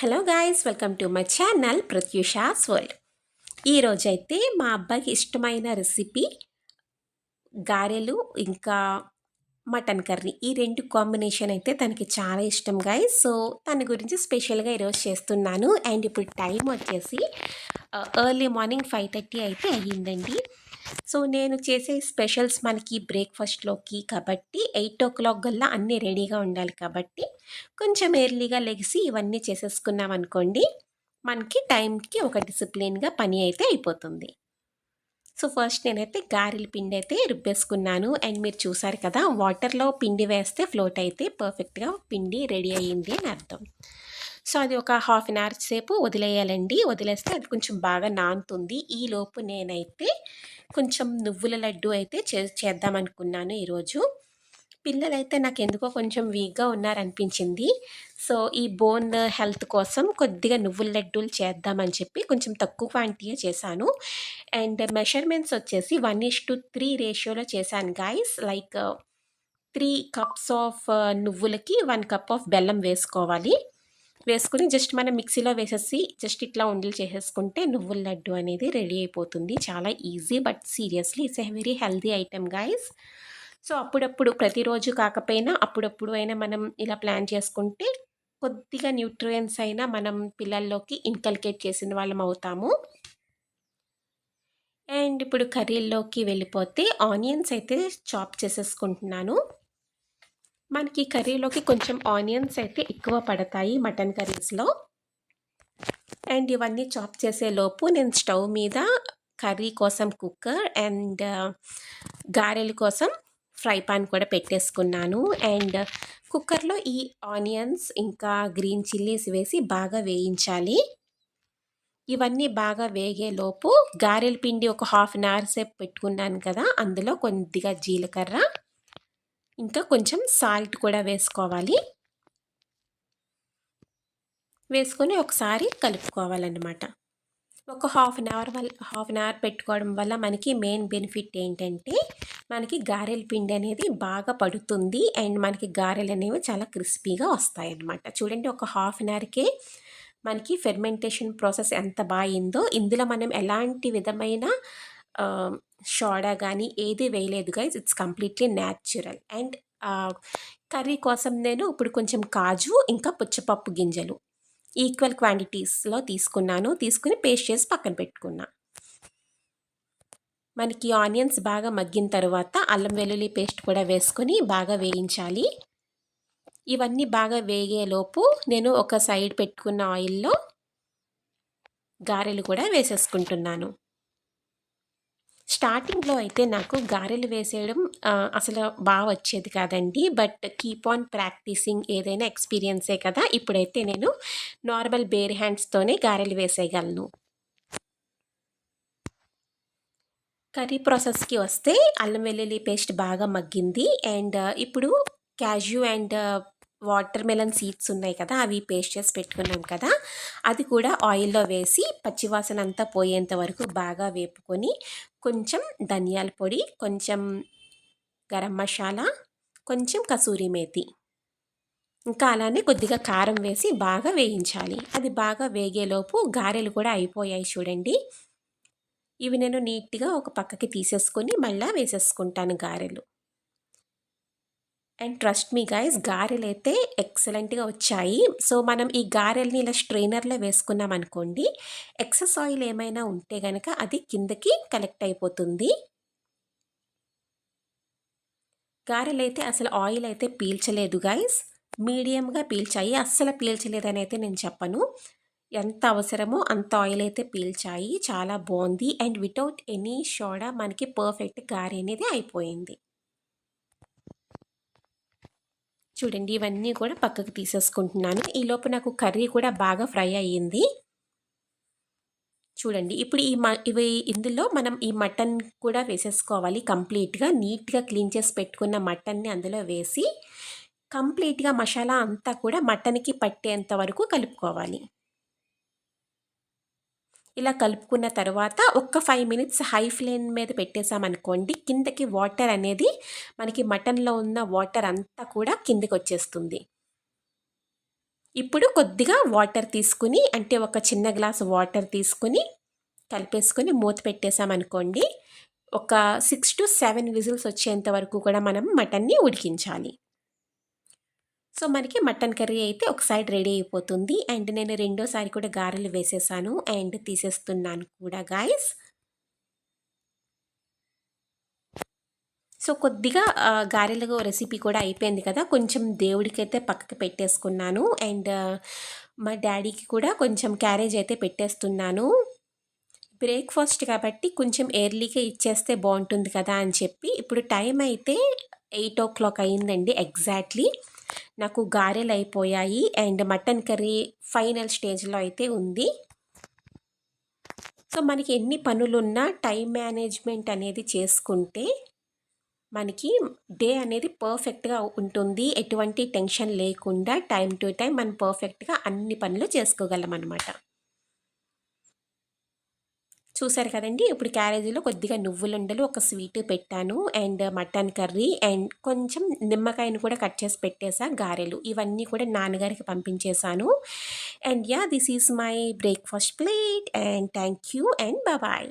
Hello guys welcome to my channel Pratyusha's world. ఈరోజైతే మా అబ్బాయికి ఇష్టమైన రెసిపీ గారెలు ఇంకా మటన్ కర్రీ. ఈ రెండు కాంబినేషన్ అయితే తనకి చాలా ఇష్టం గాయస్. సో తన గురించి స్పెషల్గా ఈరోజు చేస్తున్నాను. అండ్ ఇప్పుడు టైం వచ్చేసి ఎర్లీ మార్నింగ్ ఫైవ్ థర్టీ అయితే అయ్యిందండి. సో నేను చేసే స్పెషల్స్ మనకి బ్రేక్ఫాస్ట్లోకి కాబట్టి ఎయిట్ ఓ క్లాక్ గల్లా అన్నీ రెడీగా ఉండాలి కాబట్టి కొంచెం ఎర్లీగా లెగిసి ఇవన్నీ చేసేసుకున్నాం అనుకోండి మనకి టైంకి ఒక డిసిప్లిన్గా పని అయితే అయిపోతుంది. సో ఫస్ట్ నేనైతే గారెల పిండి అయితే రుబ్బేసుకున్నాను. అండ్ మీరు చూసారు కదా వాటర్లో పిండి వేస్తే ఫ్లోట్ అయితే పర్ఫెక్ట్గా పిండి రెడీ అయ్యింది అని అర్థం. సో అది ఒక హాఫ్ అన్ అవర్ సేపు వదిలేయాలండి. వదిలేస్తే అది కొంచెం బాగా నానుతుంది. ఈలోపు నేనైతే కొంచెం నువ్వుల లడ్డు అయితే చే చేద్దామనుకున్నాను ఈరోజు. పిల్లలైతే నాకు ఎందుకో కొంచెం వీక్గా ఉన్నారనిపించింది. సో ఈ బోన్ హెల్త్ కోసం కొద్దిగా నువ్వుల లడ్డూలు చేద్దామని చెప్పి కొంచెం తక్కువ క్వాంటిటీ చేశాను. అండ్ మెషర్మెంట్స్ వచ్చేసి వన్ ఇష్ టు త్రీ రేషియోలో చేశాను guys. Like three cups of నువ్వులకి one cup of బెల్లం వేసుకోవాలి. వేసుకుని జస్ట్ మనం మిక్సీలో వేసేసి జస్ట్ ఇట్లా ఉండలు చేసేసుకుంటే నువ్వుల లడ్డు అనేది రెడీ అయిపోతుంది. చాలా easy but seriously it's a very healthy item guys. So అప్పుడప్పుడు ప్రతిరోజు కాకపోయినా అప్పుడప్పుడు అయినా మనం ఇలా ప్లాన్ చేసుకుంటే కొద్దిగా న్యూట్రియన్స్ అయినా మనం పిల్లల్లోకి ఇన్కల్కేట్ చేసిన వాళ్ళం అవుతాము. అండ్ ఇప్పుడు కర్రీల్లోకి వెళ్ళిపోతే ఆనియన్స్ అయితే చాప్ చేసేసుకుంటున్నాను. మనకి కర్రీలోకి కొంచెం ఆనియన్స్ అయితే ఎక్కువ పడతాయి మటన్ కర్రీస్లో. అండ్ ఇవన్నీ చాప్ చేసే లోపు నేను స్టవ్ మీద కర్రీ కోసం కుక్కర్ అండ్ గారెల కోసం ఫ్రై పాన్ కూడా పెట్టేసుకున్నాను. అండ్ కుక్కర్లో ఈ ఆనియన్స్ ఇంకా గ్రీన్ చిల్లీస్ వేసి బాగా వేయించాలి. ఇవన్నీ బాగా వేగేలోపు గారెల పిండి ఒక హాఫ్ అన్ అవర్ సేపు పెట్టుకున్నాను కదా అందులో కొద్దిగా జీలకర్ర ఇంకా కొంచెం సాల్ట్ కూడా వేసుకోవాలి. వేసుకొని ఒకసారి కలుపుకోవాలన్నమాట. ఒక హాఫ్ అన్ అవర్ వల్ల హాఫ్ అన్ అవర్ పెట్టుకోవడం వల్ల మనకి మెయిన్ బెనిఫిట్ ఏంటంటే మనకి గారెల పిండి అనేది బాగా పడుతుంది. అండ్ మనకి గారెలు అనేవి చాలా క్రిస్పీగా వస్తాయి అన్నమాట చూడండి ఒక హాఫ్ అన్ అవర్కే మనకి ఫెర్మెంటేషన్ ప్రాసెస్ ఎంత బాగుందో ఇందులో మనం ఎలాంటి విధమైన షోడా కానీ ఏది వేయలేదు guys it's completely natural and curry కోసం నేను ఇప్పుడు కొంచెం కాజు ఇంకా పుచ్చపప్పు గింజలు ఈక్వల్ క్వాంటిటీస్లో తీసుకున్నాను. తీసుకుని పేస్ట్ చేసి పక్కన పెట్టుకున్నా. మనకి ఆనియన్స్ బాగా మగ్గిన తర్వాత అల్లం వెల్లుల్లి పేస్ట్ కూడా వేసుకొని బాగా వేయించాలి. ఇవన్నీ బాగా వేగేలోపు నేను ఒక సైడ్ పెట్టుకున్న ఆయిల్లో గారెలు కూడా వేసేసుకుంటున్నాను. స్టార్టింగ్లో అయితే నాకు గారెలు వేసేయడం అసలు బాగా వచ్చేది కాదండి. బట్ కీప్ ఆన్ ప్రాక్టీసింగ్ ఏదైనా ఎక్స్పీరియన్సే కదా ఇప్పుడైతే నేను నార్మల్ బేర్ హ్యాండ్స్తోనే గారెలు వేసేయగలను. కర్రీ ప్రాసెస్కి వస్తే అల్లం వెల్లుల్లి పేస్ట్ బాగా మగ్గింది. అండ్ ఇప్పుడు cashew and water melon seeds ఉన్నాయి కదా అవి పేస్ట్ చేసి పెట్టుకున్నాం కదా అది కూడా ఆయిల్లో వేసి పచ్చివాసన అంతా పోయేంత వరకు బాగా వేపుకొని కొంచెం ధనియాల పొడి కొంచెం గరం మసాలా కొంచెం కసూరి మేతి ఇంకా అలానే కొద్దిగా కారం వేసి బాగా వేయించాలి. అది బాగా వేగేలోపు గారెలు కూడా అయిపోయాయి చూడండి. ఇవి నేను నీట్గా ఒక పక్కకి తీసేసుకొని మళ్ళీ వేసేసుకుంటాను గారెలు. అండ్ ట్రస్ట్ మీ గాయస్ గారెలు అయితే ఎక్సలెంట్గా వచ్చాయి. సో మనం ఈ గారెల్ని ఇలా స్ట్రైనర్లో వేసుకున్నాం అనుకోండి ఎక్సెస్ ఆయిల్ ఏమైనా ఉంటే కనుక అది కిందకి కలెక్ట్ అయిపోతుంది. గారెలు అయితే అసలు ఆయిల్ అయితే పీల్చలేదు గాయస్. మీడియంగా పీల్చాయి. అస్సలు పీల్చలేదని అయితే నేను చెప్పను. ఎంత అవసరమో అంత ఆయిల్ అయితే పీల్చాయి. చాలా బాగుంది. అండ్ వితౌట్ ఎనీ షోడా మనకి పర్ఫెక్ట్ గారి అనేది అయిపోయింది. చూడండి ఇవన్నీ కూడా పక్కకు తీసేసుకుంటున్నాను. ఈలోపు నాకు కర్రీ కూడా బాగా ఫ్రై అయ్యింది. చూడండి ఇప్పుడు ఈ మ ఇవి ఇందులో మనం ఈ మటన్ కూడా వేసేసుకోవాలి. కంప్లీట్గా నీట్గా క్లీన్ చేసి పెట్టుకున్న మటన్ని అందులో వేసి కంప్లీట్గా మసాలా అంతా కూడా మటన్కి పట్టేంత వరకు కలుపుకోవాలి. ఇలా కలుపుకున్న తర్వాత ఒక్క ఫైవ్ మినిట్స్ హై ఫ్లేమ్ మీద పెట్టేసామనుకోండి కిందకి వాటర్ అనేది మనకి మటన్లో ఉన్న వాటర్ అంతా కూడా కిందకి వచ్చేస్తుంది ఇప్పుడు కొద్దిగా వాటర్ తీసుకుని అంటే ఒక చిన్న గ్లాస్ వాటర్ తీసుకుని కలిపేసుకొని మూత పెట్టేసామనుకోండి ఒక సిక్స్ టు సెవెన్ విజిల్స్ వచ్చేంత వరకు కూడా మనం మటన్ని ఉడికించాలి. సో మనకి మటన్ కర్రీ అయితే ఒక సైడ్ రెడీ అయిపోతుంది. అండ్ నేను రెండోసారి కూడా గారెలు వేసేసాను. అండ్ తీసేస్తున్నాను కూడా గాయస్ సో కొద్దిగా గారెలు రెసిపీ కూడా అయిపోయింది కదా. కొంచెం దేవుడికి అయితే పక్కకి పెట్టేసుకున్నాను. అండ్ మా డాడీకి కూడా కొంచెం క్యారేజ్ అయితే పెట్టేస్తున్నాను. బ్రేక్ఫాస్ట్ కాబట్టి కొంచెం ఎర్లీగా ఇచ్చేస్తే బాగుంటుంది కదా అని చెప్పి. ఇప్పుడు టైం అయితే ఎయిట్ ఓ క్లాక్ అయిందండి ఎగ్జాక్ట్లీ. నాకు గారెలు అయిపోయాయి అండ్ మటన్ కర్రీ ఫైనల్ స్టేజ్లో అయితే ఉంది. సో మనకి ఎన్ని పనులున్నా టైం మేనేజ్మెంట్ అనేది చేసుకుంటే మనకి డే అనేది పర్ఫెక్ట్గా ఉంటుంది. ఎటువంటి టెన్షన్ లేకుండా టైం టు టైం మనం పర్ఫెక్ట్గా అన్ని పనులు చేసుకోగలం అనమాట చూసారు కదండి? ఇప్పుడు క్యారేజీలో కొద్దిగా నువ్వులుండలు ఒక స్వీట్ పెట్టాను అండ్ మటన్ కర్రీ అండ్ కొంచెం నిమ్మకాయను కూడా కట్ చేసి పెట్టేసా గారెలు. ఇవన్నీ కూడా నాన్నగారికి పంపించేశాను. And ya this is my breakfast plate and thank you and bye.